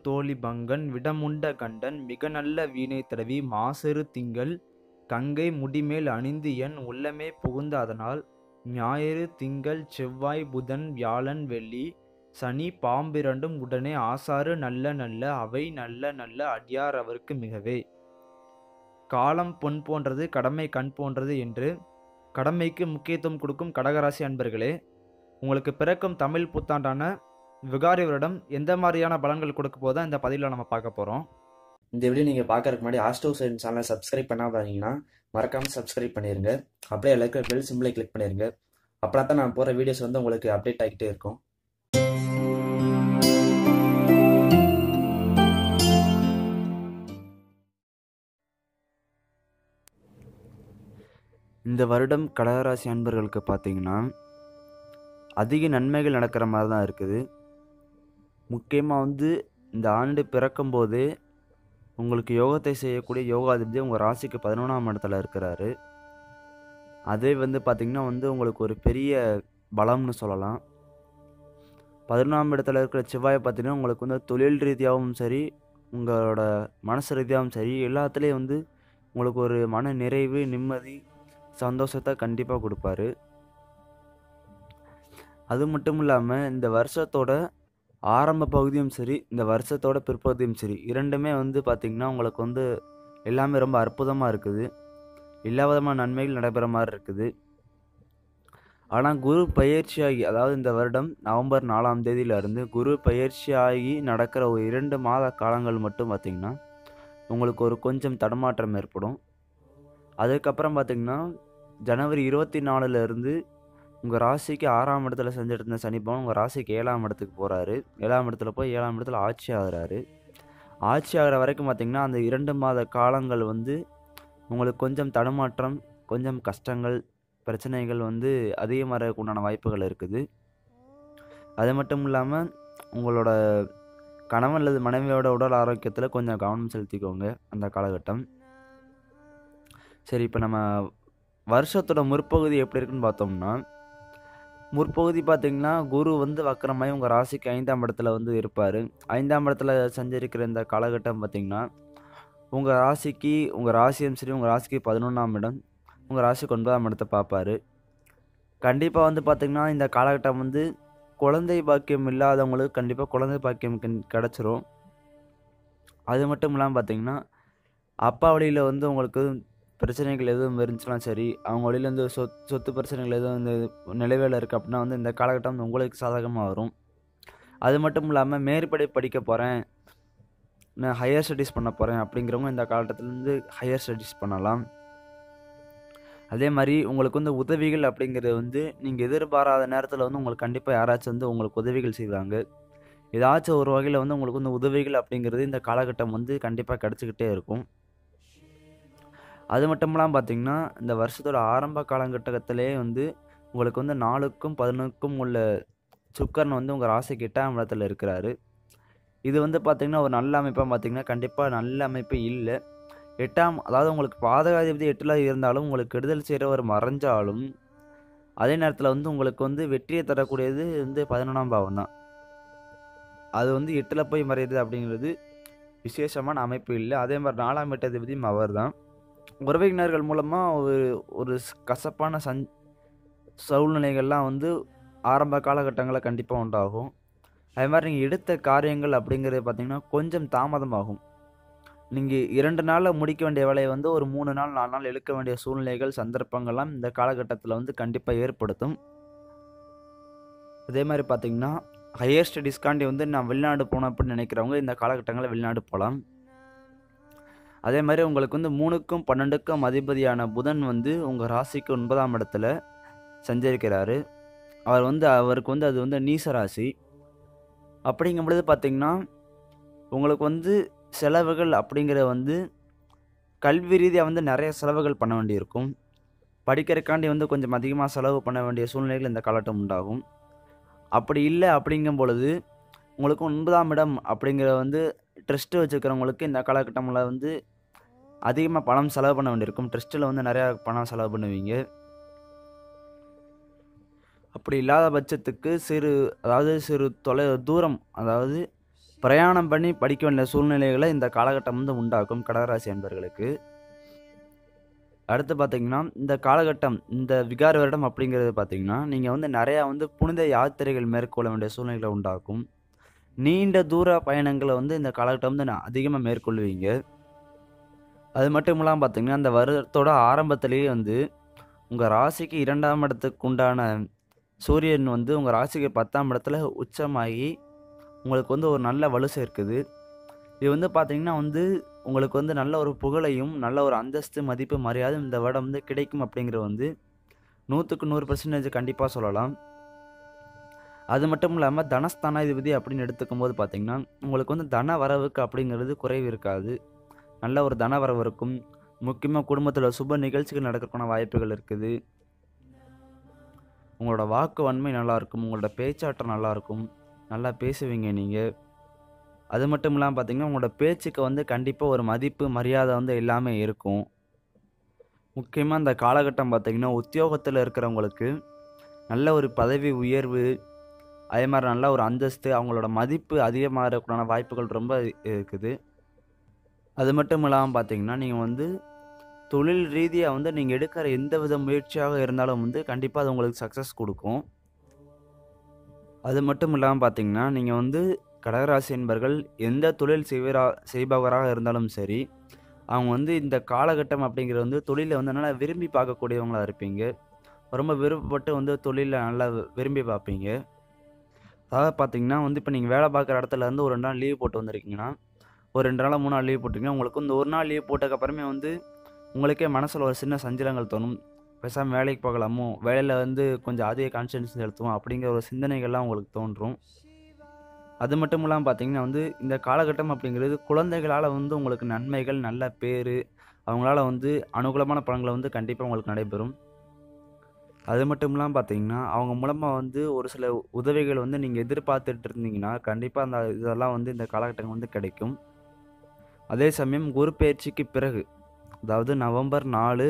தோழி பங்கன் விடமுண்ட கண்டன் மிக நல்ல வீணை தடவி மாசெரு திங்கள் கங்கை முடிமேல் அணிந்து என் உள்ளமே புகுந்த அதனால் ஞாயிறு திங்கள் செவ்வாய் புதன் வியாழன் வெள்ளி சனி பாம்பிரண்டும் உடனே ஆசாறு நல்ல நல்ல அவை நல்ல நல்ல அடியார் அவருக்கு மிகவே. காலம் பொன் போன்றது கடமை கண் போன்றது என்று கடமைக்கு முக்கியத்துவம் கொடுக்கும் கடகராசி அன்பர்களே உங்களுக்கு பிறக்கும் தமிழ் புத்தாண்டான விகாரி வருடம் எந்த மாதிரியான பலன்கள் கொடுக்க போதோ இந்த பதிவில் நம்ம பார்க்க போகிறோம் இந்த வீடியோ நீங்கள் பார்க்கறதுக்கு முன்னாடி ஆஸ்டோ சைன் சேனலை சப்ஸ்கிரைப் பண்ணாம பார்த்தீங்கன்னா மறக்காமல் சப்ஸ்கிரைப் பண்ணிடுங்க அப்படியே எல்லாருக்கும் பெல் சிம்பிளை கிளிக் பண்ணிடுங்க அப்புறம் தான் நான் போகிற வீடியோஸ் வந்து உங்களுக்கு அப்டேட் ஆகிட்டே இருக்கும். இந்த வருடம் கடகராசி அன்பர்களுக்கு பார்த்தீங்கன்னா அதிக நன்மைகள் நடக்கிற மாதிரி தான் இருக்குது. முக்கியமாக வந்து இந்த ஆண்டு பிறக்கும்போது உங்களுக்கு யோகத்தை செய்யக்கூடிய யோகாதிபதி உங்கள் ராசிக்கு பதினொன்றாம் இடத்துல இருக்கிறாரு. அதே வந்து பார்த்திங்கன்னா வந்து உங்களுக்கு ஒரு பெரிய பலம்னு சொல்லலாம். பதினொன்றாம் இடத்துல இருக்கிற செவ்வாய் பார்த்திங்கன்னா உங்களுக்கு வந்து தொழில் ரீதியாகவும் சரி உங்களோட மனசு ரீதியாகவும் சரி எல்லாத்துலேயும் வந்து உங்களுக்கு ஒரு மன நிறைவு நிம்மதி சந்தோஷத்தை கண்டிப்பாக கொடுப்பாரு. அது மட்டும் இல்லாமல் இந்த வருஷத்தோட ஆரம்ப பகுதியும் சரி இந்த வருஷத்தோட பிற்பகுதியும் சரி இரண்டுமே வந்து பார்த்திங்கன்னா உங்களுக்கு வந்து எல்லாமே ரொம்ப அற்புதமாக இருக்குது. எல்லா விதமான நன்மைகள் நடைபெற மாதிரி இருக்குது. ஆனால் குரு பயிற்சியாகி அதாவது இந்த வருடம் நவம்பர் நாலாம் தேதியிலிருந்து குரு பயிற்சியாகி நடக்கிற ஒரு இரண்டு மாத காலங்கள் மட்டும் பார்த்திங்கன்னா உங்களுக்கு ஒரு கொஞ்சம் தடமாற்றம் ஏற்படும். அதுக்கப்புறம் பார்த்திங்கன்னா ஜனவரி இருபத்தி நாலுலேருந்து உங்கள் ராசிக்கு ஆறாம் இடத்துல செஞ்சுட்டு இருந்த சனி பகவான் உங்கள் ராசிக்கு ஏழாம் இடத்துக்கு போகிறாரு ஏழாம் இடத்துல போய் ஏழாம் இடத்துல ஆட்சி ஆகுறாரு. ஆட்சி ஆகிற வரைக்கும் பார்த்திங்கன்னா அந்த இரண்டு மாத காலங்கள் வந்து உங்களுக்கு கொஞ்சம் தடுமாற்றம் கொஞ்சம் கஷ்டங்கள் பிரச்சனைகள் வந்து அதிகமாக உண்டான வாய்ப்புகள் இருக்குது. அது மட்டும் இல்லாமல் உங்களோட கணவன் அல்லது மனைவியோட உடல் ஆரோக்கியத்தில் கொஞ்சம் கவனம் செலுத்திக்கோங்க அந்த காலகட்டம். சரி இப்போ நம்ம வருஷத்தோட முற்பகுதி எப்படி இருக்குன்னு பார்த்தோம்னா முற்பகுதி பார்த்திங்கன்னா குரு வந்து வக்கரமாய் உங்கள் ராசிக்கு ஐந்தாம் இடத்துல வந்து இருப்பார். ஐந்தாம் இடத்துல சஞ்சரிக்கிற இந்த காலகட்டம் பார்த்திங்கன்னா உங்கள் ராசிக்கு உங்கள் ராசியும் சரி உங்கள் ராசிக்கு பதினொன்றாம் இடம் உங்கள் ராசிக்கு ஒன்பதாம் இடத்தை பார்ப்பாரு கண்டிப்பாக வந்து பார்த்திங்கன்னா இந்த காலகட்டம் வந்து குழந்தை பாக்கியம் இல்லாதவங்களுக்கு கண்டிப்பாக குழந்தை பாக்கியம் கிடச்சிரும். அது மட்டும் இல்லாமல் பார்த்திங்கன்னா அப்பா வழியில் வந்து உங்களுக்கு பிரச்சனைகள் எதுவும் இருந்துச்சுன்னா சரி அவங்க வழியிலேருந்து சொத் சொத்து பிரச்சனைகள் எதுவும் இந்த நிலவேல இருக்குது அப்படின்னா வந்து இந்த காலகட்டம் வந்து உங்களுக்கு சாதகமாக வரும். அது மட்டும் இல்லாமல் மேற்படி படிக்க போகிறேன் நான் ஹையர் ஸ்டடீஸ் பண்ண போகிறேன் அப்படிங்கிறவங்க இந்த காலகட்டத்துலேருந்து ஹையர் ஸ்டடீஸ் பண்ணலாம். அதே மாதிரி உங்களுக்கு வந்து உதவிகள் அப்படிங்கிறது வந்து நீங்கள் எதிர்பாராத நேரத்தில் வந்து உங்களுக்கு கண்டிப்பாக யாராச்சும் வந்து உங்களுக்கு உதவிகள் செய்வாங்க. ஏதாச்சும் ஒரு வகையில் வந்து உங்களுக்கு வந்து உதவிகள் அப்படிங்கிறது இந்த காலகட்டம் வந்து கண்டிப்பாக கிடச்சிக்கிட்டே இருக்கும். அது மட்டும் இல்லாமல் பார்த்திங்கன்னா இந்த வருஷத்தோட ஆரம்ப காலகட்டத்திலே வந்து உங்களுக்கு வந்து நாலுக்கும் பதினொன்றுக்கும் உள்ள சுக்கரன் வந்து உங்கள் ராசிக்கு எட்டாம் இடத்துல இருக்கிறாரு. இது வந்து பார்த்திங்கன்னா ஒரு நல்ல அமைப்பாக பார்த்திங்கன்னா கண்டிப்பாக நல்ல அமைப்பு இல்லை. எட்டாம் அதாவது உங்களுக்கு பாதகாதிபதி எட்டில் இருந்தாலும் உங்களுக்கு கெடுதல் செய்கிறவர் மறைஞ்சாலும் அதே நேரத்தில் வந்து உங்களுக்கு வந்து வெற்றியை தரக்கூடியது வந்து பதினொன்றாம் பாவம் தான். அது வந்து எட்டில் போய் மறையுது அப்படிங்கிறது விசேஷமான அமைப்பு இல்லை. அதே மாதிரி நாலாம் எட்டாதிபதியும் அவர் தான் உறவினர்கள் மூலமாக ஒரு ஒரு கசப்பான சஞ் சூழ்நிலைகள்லாம் வந்து ஆரம்ப காலகட்டங்களில் கண்டிப்பாக உண்டாகும். அதே மாதிரி நீங்கள் எடுத்த காரியங்கள் அப்படிங்கிறது பார்த்திங்கன்னா கொஞ்சம் தாமதமாகும். நீங்கள் இரண்டு நாளில் முடிக்க வேண்டிய வேலையை வந்து ஒரு மூணு நாள் நாலு நாள் இழுக்க வேண்டிய சூழ்நிலைகள் சந்தர்ப்பங்கள்லாம் இந்த காலகட்டத்தில் வந்து கண்டிப்பாக ஏற்படுத்தும். அதே மாதிரி பார்த்திங்கன்னா ஹையர் ஸ்டடீஸ்க்காண்டி வந்து நான் வெளிநாடு போகணும் அப்படின்னு நினைக்கிறவங்க இந்த காலகட்டங்களில் வெளிநாடு போகலாம் அதே மாதிரி உங்களுக்கு வந்து மூணுக்கும் பன்னெண்டுக்கும் அதிபதியான புதன் வந்து உங்கள் ராசிக்கு ஒன்பதாம் இடத்துல சஞ்சரிக்கிறாரு. அவர் வந்து அவருக்கு வந்து அது வந்து நீச ராசி. அப்படிங்கும் பொழுது பார்த்திங்கன்னா உங்களுக்கு வந்து செலவுகள் அப்படிங்கிற வந்து கல்வி ரீதியாக வந்து நிறைய செலவுகள் பண்ண வேண்டியிருக்கும். படிக்கிறதுக்காண்டி வந்து கொஞ்சம் அதிகமாக செலவு பண்ண வேண்டிய சூழ்நிலைகள் இந்த காலகட்டம் உண்டாகும். அப்படி இல்லை அப்படிங்கும் பொழுது உங்களுக்கு ஒன்பதாம் இடம் அப்படிங்கிற வந்து ட்ரஸ்ட்டு வச்சுருக்கிறவங்களுக்கு இந்த காலகட்டமில் வந்து அதிகமாக பணம் செலவு பண்ண வேண்டியிருக்கும். ட்ரஸ்ட்டில் வந்து நிறையா பணம் செலவு பண்ணுவீங்க. அப்படி இல்லாத பட்சத்துக்கு சிறு அதாவது சிறு தொலை தூரம் அதாவது பிரயாணம் பண்ணி படிக்க வேண்டிய சூழ்நிலைகளை இந்த காலகட்டம் வந்து உண்டாக்கும் கடகராசி என்பர்களுக்கு அடுத்து பார்த்தீங்கன்னா இந்த காலகட்டம் இந்த விகார வருடம் அப்படிங்கிறது பார்த்தீங்கன்னா நீங்கள் வந்து நிறையா வந்து புனித யாத்திரைகள் மேற்கொள்ள வேண்டிய சூழ்நிலைகளை உண்டாக்கும். நீண்ட தூர பயணங்களை வந்து இந்த காலகட்டம் வந்து அதிகமாக மேற்கொள்வீங்க. அது மட்டும் இல்லாமல் பார்த்தீங்கன்னா அந்த வருடத்தோட ஆரம்பத்திலேயே வந்து உங்கள் ராசிக்கு இரண்டாம் இடத்துக்கு உண்டான சூரியன் வந்து உங்கள் ராசிக்கு பத்தாம் இடத்துல உச்சமாகி உங்களுக்கு வந்து ஒரு நல்ல வலு சேர்க்குது. இது வந்து பார்த்தீங்கன்னா வந்து உங்களுக்கு வந்து நல்ல ஒரு புகழையும் நல்ல ஒரு அந்தஸ்து மதிப்பு மரியாதை இந்த வருடம் வந்து கிடைக்கும் அப்படிங்கிறது வந்து நூற்றுக்கு நூறு பர்சன்டேஜ் கண்டிப்பாக சொல்லலாம். அது மட்டும் இல்லாமல் தனஸ்தானாதிபதி அப்படின்னு எடுத்துக்கும் போது பார்த்திங்கன்னா உங்களுக்கு வந்து தன வரவுக்கு அப்படிங்கிறது குறைவு இருக்காது. நல்ல ஒரு தன வரவு இருக்கும். முக்கியமாக குடும்பத்தில் சுப நிகழ்ச்சிகள் நடக்கிறதுக்கான வாய்ப்புகள் இருக்குது. உங்களோட வாக்கு வன்மை நல்லாயிருக்கும் உங்களோட பேச்சாற்றல் நல்லாயிருக்கும் நல்லா பேசுவீங்க நீங்கள் அது மட்டும் இல்லாமல் பார்த்தீங்கன்னா உங்களோட பேச்சுக்கு வந்து கண்டிப்பாக ஒரு மதிப்பு மரியாதை வந்து எல்லாமே இருக்கும். முக்கியமாக இந்த காலகட்டம் பார்த்திங்கன்னா உத்தியோகத்தில் இருக்கிறவங்களுக்கு நல்ல ஒரு பதவி உயர்வு அதே மாதிரி நல்ல ஒரு அந்தஸ்து அவங்களோட மதிப்பு அதிகமாக இருக்கக்கூடான வாய்ப்புகள் ரொம்ப இருக்குது. அது மட்டும் இல்லாமல் பார்த்தீங்கன்னா நீங்கள் வந்து தொழில் ரீதியாக வந்து நீங்கள் எடுக்கிற எந்த வித முயற்சியாக இருந்தாலும் வந்து கண்டிப்பாக அது உங்களுக்கு சக்ஸஸ் கொடுக்கும். அது மட்டும் இல்லாமல் பார்த்தீங்கன்னா நீங்கள் வந்து கடகராசி என்பர்கள் எந்த தொழில் செய்வரா செய்பவராக இருந்தாலும் சரி அவங்க வந்து இந்த காலகட்டம் அப்படிங்கிறது வந்து தொழிலை வந்து நல்லா விரும்பி பார்க்கக்கூடியவங்களாக இருப்பீங்க. ரொம்ப விருப்பப்பட்டு வந்து தொழிலில் நல்லா விரும்பி பார்ப்பீங்க. அதாவது பார்த்தீங்கன்னா வந்து இப்போ நீங்கள் வேலை பார்க்குற இடத்துல இருந்து ஒரு ரெண்டு நாள் லீவ் போட்டு வந்திருக்கீங்கன்னா ஒரு ரெண்டு நாள் மூணு நாள் லீவ் போட்டிருக்கீங்க. உங்களுக்கு வந்து ஒரு நாள் லீவ் போட்டதுக்கப்புறமே வந்து உங்களுக்கே மனசில் ஒரு சின்ன சஞ்சலங்கள் தோணும். பேசாமல் வேலைக்கு போகலாமோ? வேலையில் வந்து கொஞ்சம் அதிக கான்சன்ட்ரேஷன் செலுத்துவோம் அப்படிங்கிற ஒரு சிந்தனைகள்லாம் உங்களுக்கு தோன்றும். அது மட்டும் இல்லாமல் பார்த்தீங்கன்னா வந்து இந்த காலகட்டம் அப்படிங்கிறது குழந்தைகளால் வந்து உங்களுக்கு நன்மைகள் நல்ல பேர் அவங்களால வந்து அனுகூலமான பலன்களை வந்து கண்டிப்பாக உங்களுக்கு நடைபெறும். அது மட்டும் இல்லாமல் பார்த்தீங்கன்னா அவங்க மூலமாக வந்து ஒரு சில உதவிகள் வந்து நீங்கள் எதிர்பார்த்துட்டு இருந்தீங்கன்னா கண்டிப்பாக அந்த இதெல்லாம் வந்து இந்த காலகட்டங்கள் வந்து கிடைக்கும். அதே சமயம் குரு பயிற்சிக்கு பிறகு அதாவது நவம்பர் நாலு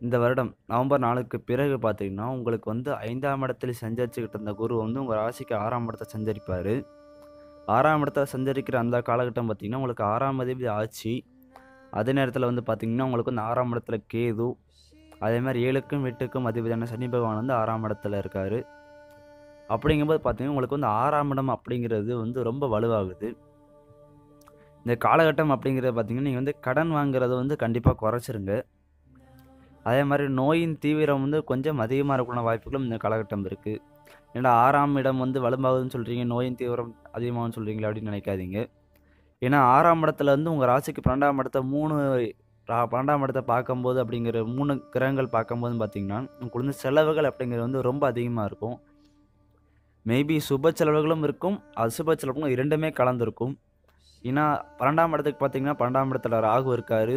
இந்த வருடம் நவம்பர் நாலுக்கு பிறகு பார்த்தீங்கன்னா உங்களுக்கு வந்து ஐந்தாம் இடத்தில் சஞ்சரிச்சுக்கிட்டு இருந்த குரு வந்து உங்கள் ராசிக்கு ஆறாம் இடத்தை சஞ்சரிப்பார். ஆறாம் இடத்தை சஞ்சரிக்கிற அந்த காலகட்டம் பார்த்திங்கன்னா உங்களுக்கு ஆறாம் அதிபதி ஆட்சி. அதே நேரத்தில் வந்து பார்த்திங்கன்னா உங்களுக்கு வந்து ஆறாம் இடத்துல கேது. அதே மாதிரி ஏழுக்கும் எட்டுக்கும் அதிபதியான சனி பகவான் வந்து ஆறாம் இடத்துல இருக்கார். அப்படிங்கும்போது பார்த்தீங்கன்னா உங்களுக்கு வந்து ஆறாம் இடம் அப்படிங்கிறது வந்து ரொம்ப வலுவாகுது. இந்த காலகட்டம் அப்படிங்கிறத பார்த்தீங்கன்னா நீங்கள் வந்து கடன் வாங்குறத வந்து கண்டிப்பாக குறைச்சிருங்க. அதே மாதிரி நோயின் தீவிரம் வந்து கொஞ்சம் அதிகமாக இருக்கக்கூடிய வாய்ப்புகளும் இந்த காலகட்டம் இருக்குது ஏன்னா ஆறாம் இடம் வந்து வலுமாகுதுன்னு சொல்கிறீங்க நோயின் தீவிரம் அதிகமாகுன்னு சொல்கிறீங்களா அப்படின்னு நினைக்காதீங்க. ஏன்னா ஆறாம் இடத்துல வந்து உங்கள் ராசிக்கு பன்னெண்டாம் இடத்த மூணு பன்னெண்டாம் இடத்தை பார்க்கும்போது அப்படிங்கிற மூணு கிரகங்கள் பார்க்கும்போது பார்த்தீங்கன்னா உங்களுக்கு வந்து செலவுகள் அப்படிங்கிறது வந்து ரொம்ப அதிகமாக இருக்கும். மேபி சுப செலவுகளும் இருக்கும் அசுப செலவுகளும் இரண்டுமே கலந்துருக்கும். ஏன்னா பன்னெண்டாம் இடத்துக்கு பார்த்தீங்கன்னா பன்னெண்டாம் இடத்துல ராகு இருக்காரு.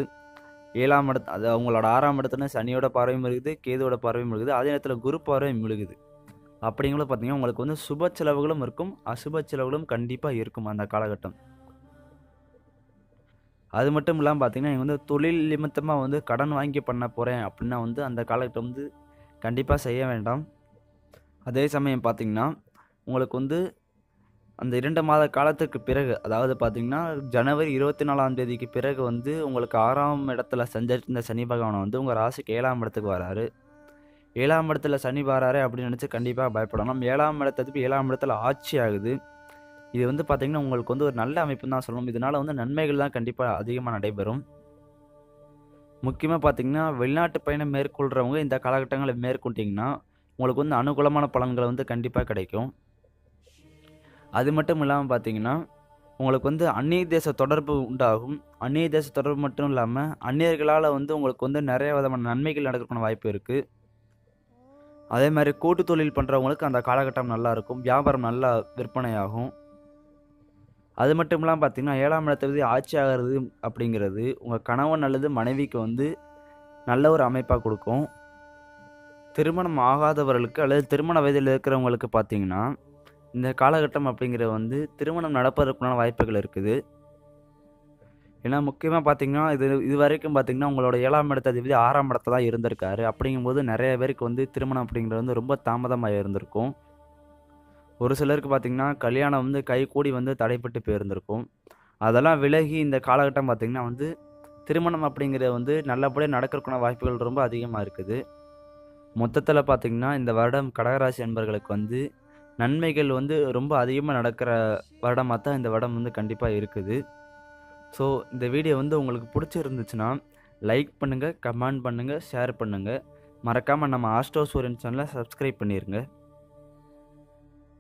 ஏழாம் இடத்து அது அவங்களோட ஆறாம் இடத்துல சனியோட பார்வையும் இருக்குது கேதுவோட பார்வையும் இருக்குது. அதே நேரத்தில் குரு பார்வையும் விழுகுது. அப்படிங்கும்போது பார்த்தீங்கன்னா உங்களுக்கு வந்து சுப செலவுகளும் இருக்கும். அசுப செலவுகளும் கண்டிப்பாக இருக்கும் அந்த காலகட்டம். அது மட்டும் இல்லாமல் பார்த்தீங்கன்னா நீங்கள் வந்து தொழில் நிமித்தமாக வந்து கடன் வாங்கி பண்ண போகிறேன் அப்படின்னா வந்து அந்த காலகட்டம் வந்து கண்டிப்பாக செய்ய வேண்டாம். அதே சமயம் பார்த்தீங்கன்னா உங்களுக்கு வந்து அந்த இரண்டு மாத காலத்துக்கு பிறகு அதாவது பார்த்தீங்கன்னா ஜனவரி இருபத்தி நாலாம் தேதிக்கு பிறகு வந்து உங்களுக்கு ஆறாம் இடத்துல சஞ்சரித்த சனி பகவான் வந்து உங்கள் ராசிக்கு ஏழாம் இடத்துக்கு வராரு. ஏழாம் இடத்துல சனி வராரு அப்படின்னு நினச்சி கண்டிப்பாக பயப்படணும். ஏழாம் இடத்துக்கு ஏழாம் இடத்துல ஆட்சி ஆகுது. இது வந்து பார்த்திங்கன்னா உங்களுக்கு வந்து ஒரு நல்ல அமைப்புன்னு தான் சொல்லணும். இதனால் வந்து நன்மைகள் தான் கண்டிப்பாக அதிகமாக நடைபெறும். முக்கியமாக பார்த்தீங்கன்னா வெளிநாட்டு பயணம் மேற்கொள்கிறவங்க இந்த காலகட்டங்களை மேற்கொண்டிங்கன்னா உங்களுக்கு வந்து அனுகூலமான பலன்கள் வந்து கண்டிப்பாக கிடைக்கும். அது மட்டும் இல்லாமல் பார்த்தீங்கன்னா உங்களுக்கு வந்து அந்நிய தேச தொடர்பு உண்டாகும். அந்நிய தேச தொடர்பு மட்டும் இல்லாமல் அந்நியர்களால் வந்து உங்களுக்கு வந்து நிறைய விதமான நன்மைகள் நடக்கிறதுக்கான வாய்ப்பு இருக்குது அதே மாதிரி கூட்டு தொழில் பண்ணுறவங்களுக்கு அந்த காலகட்டம் நல்லா இருக்கும். வியாபாரம் நல்லா விற்பனையாகும். அது மட்டும் இல்லாமல் பார்த்தீங்கன்னா ஏழாம் இடத்துல ஆட்சி ஆகிறது அப்படிங்கிறது உங்கள் கணவன் அல்லது மனைவிக்கு வந்து நல்ல ஒரு அமைப்பாக கொடுக்கும். திருமணம் ஆகாதவர்களுக்கு அல்லது திருமண வயதில் இருக்கிறவங்களுக்கு பார்த்தீங்கன்னா இந்த காலகட்டம் அப்படிங்கிறது வந்து திருமணம் நடப்பதற்குண்டான வாய்ப்புகள் இருக்குது. ஏன்னா முக்கியமாக பார்த்தீங்கன்னா இது இது வரைக்கும் பார்த்தீங்கன்னா உங்களோட ஏழாம் இடத்த அதிபதி ஆறாம் இடத்துல தான் இருந்திருக்காரு. அப்படிங்கும்போது நிறைய பேருக்கு வந்து திருமணம் அப்படிங்கிறது வந்து ரொம்ப தாமதமாக இருந்திருக்கும். ஒரு சிலருக்கு பார்த்திங்கன்னா கல்யாணம் வந்து கைகூடி வந்து தடைப்பட்டு போயிருந்திருக்கும். அதெல்லாம் விலகி இந்த காலகட்டம் பார்த்திங்கன்னா வந்து திருமணம் அப்படிங்கிறது வந்து நல்லபடியாக நடக்கிறதுக்கான வாய்ப்புகள் ரொம்ப அதிகமாக இருக்குது. மொத்தத்தில் பார்த்திங்கன்னா இந்த வருடம் கடகராசி என்பர்களுக்கு வந்து நன்மைகள் வந்து ரொம்ப அதிகமாக நடக்கிற வருடமாக தான் இந்த வருடம் வந்து கண்டிப்பாக இருக்குது. ஸோ இந்த வீடியோ வந்து உங்களுக்கு பிடிச்சிருந்துச்சுன்னா லைக் பண்ணுங்கள் கமெண்ட் பண்ணுங்கள் ஷேர் பண்ணுங்கள் மறக்காமல் நம்ம ஆஸ்ட்ரோ சூரியன் சேனலை சப்ஸ்கிரைப் பண்ணிடுங்க